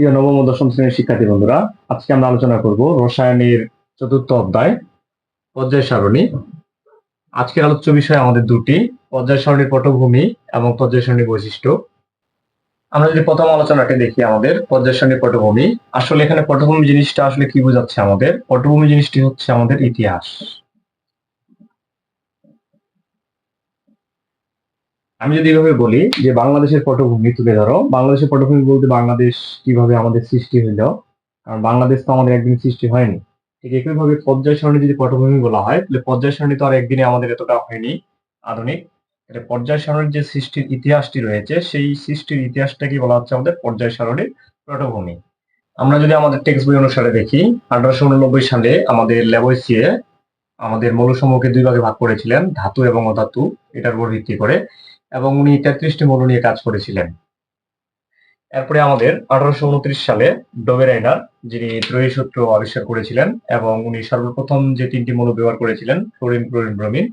প্রিয় নবম দশম শ্রেণির শিক্ষার্থী বন্ধুরা, আজকে আমরা আলোচনা করব রসায়নের চতুর্থ অধ্যায়, পর্যায় সারণী। আজকের আলোচ্য বিষয় আমাদের দুটি, পর্যায় সারণীর পটভূমি এবং পর্যায় সারণীর বৈশিষ্ট্য। আমরা যদি প্রথম আলোচনাটি দেখি আমাদের, পর্যায় সারণীর পটভূমি। আসলে এখানে পটভূমি জিনিসটা আসলে কি বোঝাচ্ছে আমাদের? পটভূমি জিনিসটি হচ্ছে আমাদের ইতিহাস। আমি যদি এভাবে বলি যে বাংলাদেশের পটভূমি, তুলে ধরো, বাংলাদেশের পটভূমি বলতে বাংলাদেশ কীভাবে আমাদের সৃষ্টি হইল? কারণ বাংলাদেশ তো আমাদের একদিন সৃষ্টি হয়নি। ঠিক একইভাবে পর্যায় সারণী যদি পটভূমি বলা হয়, তাহলে পর্যায় সারণী তো আর একদিনে আমাদের এতটা হয়নি আধুনিক। এটা পর্যায় সারণীর যে সৃষ্টির ইতিহাসটি রয়েছে, সেই সৃষ্টির ইতিহাসটাকে বলা হচ্ছে আমাদের পর্যায় সারণীর পটভূমি। আমরা যদি আমাদের টেক্সট বই অনুসারে দেখি, আঠারোশো উননব্বই সালে আমাদের ল্যাবয়েসিয়ে আমাদের মৌলসমূহকে দুই ভাগে ভাগ করেছিলেন, ধাতু এবং অধাতু, এটার উপর ভিত্তি করে। এবং উনি তেত্রিশটি মৌল নিয়ে কাজ করেছিলেন। এরপরে আমাদের আঠারোশো উনত্রিশ সালে ডোবেরাইনার যিনি ত্রয়ী সূত্র আবিষ্কার করেছিলেন এবং উনি সর্বপ্রথম যে তিনটি মৌল ব্যবহার করেছিলেন ফ্লোরিন ক্লোরিন ব্রোমিন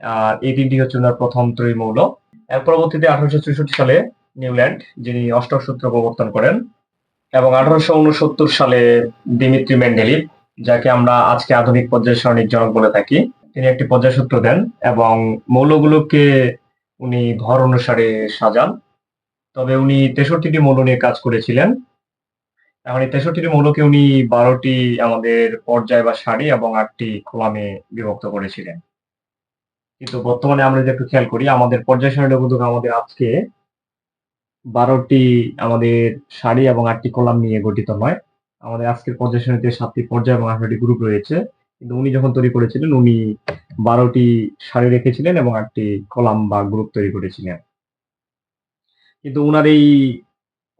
আর এই তিনটি হচ্ছে ওনার প্রথম ত্রয়ী মৌল। এর পরবর্তীতে আঠারোশো চৌষট্টি সালে নিউল্যান্ড, যিনি অষ্টক সূত্র প্রবর্তন করেন এবং আঠারোশো উনসত্তর সালে দিমিত্রি মেন্ডেলিভ, যাকে আমরা আজকে আধুনিক পর্যায় সারণিক জনক বলে থাকি, তিনি একটি পর্যায় সূত্র দেন এবং মৌলগুলোকে উনি ভর অনুসারে সাজান। তবে উনি তেষট্টিটি মৌল নিয়ে কাজ করেছিলেন। এখন এই তেষট্টিটি মৌলকে উনি বারোটি আমাদের পর্যায় বা সারি এবং আটটি কলামে বিভক্ত করেছিলেন। কিন্তু বর্তমানে আমরা যদি একটু খেয়াল করি, আমাদের পর্যায় সারণীটা কিন্তু আমাদের আজকে বারোটি আমাদের সারি এবং আটটি কলাম নিয়ে গঠিত নয়। আমাদের আজকের পর্যায় সারণীতে সাতটি পর্যায় এবং আঠারোটি গ্রুপ রয়েছে। কিন্তু উনি যখন তৈরি করেছিলেন, উনি বারোটি সারি রেখেছিলেন এবং একটি কলাম বা গ্রুপ তৈরি করেছিলেন। কিন্তু উনার এই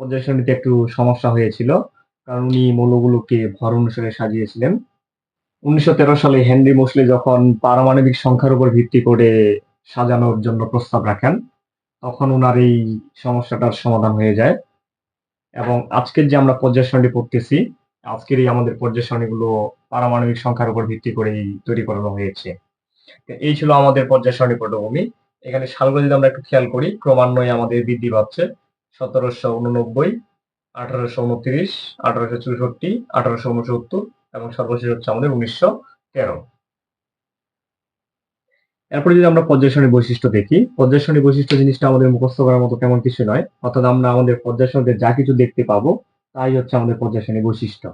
পর্যায় সারণীতে একটু সমস্যা হয়েছিল, কারণ উনি মৌলগুলোকে ভর অনুসারে সাজিয়েছিলেন। উনিশশো তেরো সালে হেনরি মোসলে যখন পারমাণবিক সংখ্যার উপর ভিত্তি করে সাজানোর জন্য প্রস্তাব রাখেন, তখন উনার এই সমস্যাটার সমাধান হয়ে যায়। এবং আজকের যে আমরা সারণী পড়তেছি আজকের এই আমাদের পর্যায় পারমাণবিক সংখ্যার উপর ভিত্তি করেই তৈরি করানো হয়েছে। এই ছিল আমাদের পর্যায় পটভূমি। এখানে সালগুলো যদি আমরা একটু খেয়াল করি, ক্রমান্বয়ে আমাদের বৃদ্ধি পাচ্ছে। সতেরোশো উননব্বই, আঠারোশো উনত্রিশ, আঠারোশো চৌষট্টি, আঠারোশো উনসত্তর এবং সর্বশেষ হচ্ছে আমাদের উনিশশো তেরো। এরপরে যদি আমরা পর্যায়সারণী বৈশিষ্ট্য দেখি, পর্যায়সারণী বৈশিষ্ট্য জিনিসটা আমাদের মুখস্থ করার মতো তেমন কিছু নয়। অর্থাৎ আমরা আমাদের পর্যায়সারণীতে যা কিছু দেখতে পাবো তাই হচ্ছে আমাদের পর্যায় সারণীর বৈশিষ্ট্য।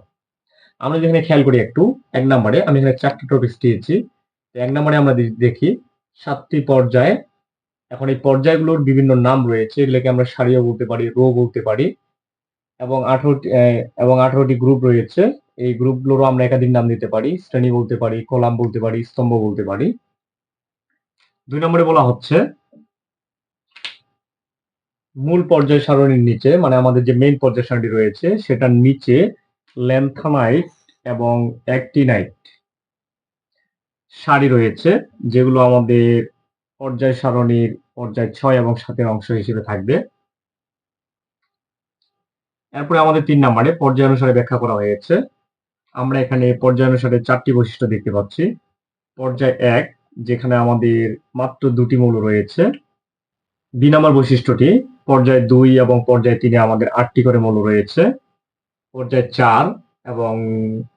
আমরা যেখানে খেয়াল করি একটু, এক নম্বরে আমি এখানে চারটি টপিক্স দিয়েছি। এক নম্বরে আমরা দেখি সাতটি পর্যায়ে। এখন এই পর্যায়গুলোর বিভিন্ন নাম রয়েছে, এগুলোকে আমরা সারিও বলতে পারি রো বলতে পারি। এবং আঠারোটি এবং আঠারোটি গ্রুপ রয়েছে। এই গ্রুপগুলোরও আমরা একাধিক নাম দিতে পারি, শ্রেণি বলতে পারি, কলাম বলতে পারি, স্তম্ভ বলতে পারি। দুই নম্বরে বলা হচ্ছে মূল পর্যায় সারণীর নিচে মানে আমাদের যে মেইন পর্যায় সারণী রয়েছে, সেটার নিচে ল্যান্থানাইট এবং অ্যাক্টিনাইট সারি রয়েছে, যেগুলো আমাদের পর্যায় সারণীর পর্যায় ছয় এবং সাতের অংশ হিসেবে থাকবে। এরপরে আমাদের তিন নম্বরে পর্যায় অনুসারে ব্যাখ্যা করা হয়েছে। আমরা এখানে পর্যায় অনুসারে চারটি বৈশিষ্ট্য দেখতে পাচ্ছি। পর্যায় এক, যেখানে আমাদের মাত্র দুটি মৌল রয়েছে। দুই নম্বর বৈশিষ্ট্যটি, পর্যায় দুই এবং পর্যায় তিনে আমাদের আটটি করে মৌল রয়েছে। পর্যায় চার এবং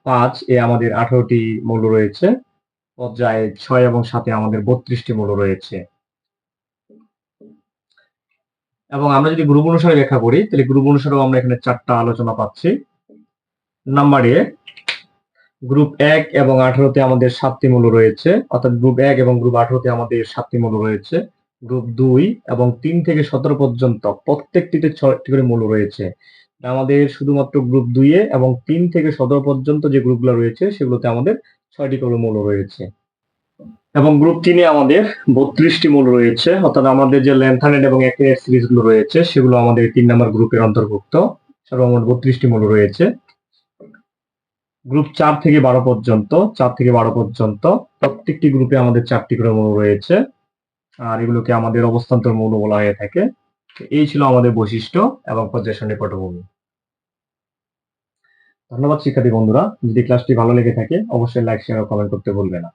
পাঁচ এ আমাদের আঠারোটি মৌল রয়েছে। পর্যায়ে ছয় এবং সাতে আমাদের বত্রিশটি মৌল রয়েছে। এবং আমরা যদি গ্রুপ অনুসারে ব্যাখ্যা করি, তাহলে গ্রুপ অনুসারেও আমরা এখানে চারটা আলোচনা পাচ্ছি। নাম্বারে গ্রুপ এক এবং আঠারোতে আমাদের সাতটি মৌল রয়েছে। অর্থাৎ গ্রুপ এক এবং গ্রুপ আঠারোতে আমাদের সাতটি মৌল রয়েছে। গ্রুপ দুই এবং তিন থেকে সতেরো পর্যন্ত প্রত্যেকটিতে ছয়টি করে মৌল রয়েছে। আমাদের শুধুমাত্র গ্রুপ দুইয়ে এবং তিন থেকে সতেরো পর্যন্ত যে গ্রুপগুলো রয়েছে, সেগুলোতে আমাদের ছয়টি করে মৌল রয়েছে। এবং গ্রুপ তিনে আমাদের বত্রিশটি মূল রয়েছে, অর্থাৎ আমাদের যে ল্যান্থানেট এবং অ্যাক্টিনেট সিরিজগুলো রয়েছে, সেগুলো আমাদের তিন নম্বর গ্রুপের অন্তর্ভুক্ত। সর্বমোট বত্রিশটি মূল রয়েছে। গ্রুপ চার থেকে বারো পর্যন্ত, চার থেকে বারো পর্যন্ত প্রত্যেকটি গ্রুপে আমাদের চারটি করে মূল রয়েছে। আর এগুলোকে আমাদের অবস্থান্তর মৌল বলা হয়ে থাকে। এই ছিল আমাদের বৈশিষ্ট্য এবং পর্যায় পটভূমি। ধন্যবাদ শিক্ষার্থী বন্ধুরা। যদি ক্লাসটি ভালো লেগে থাকে, অবশ্যই লাইক শেয়ার ও কমেন্ট করতে ভুলবে না।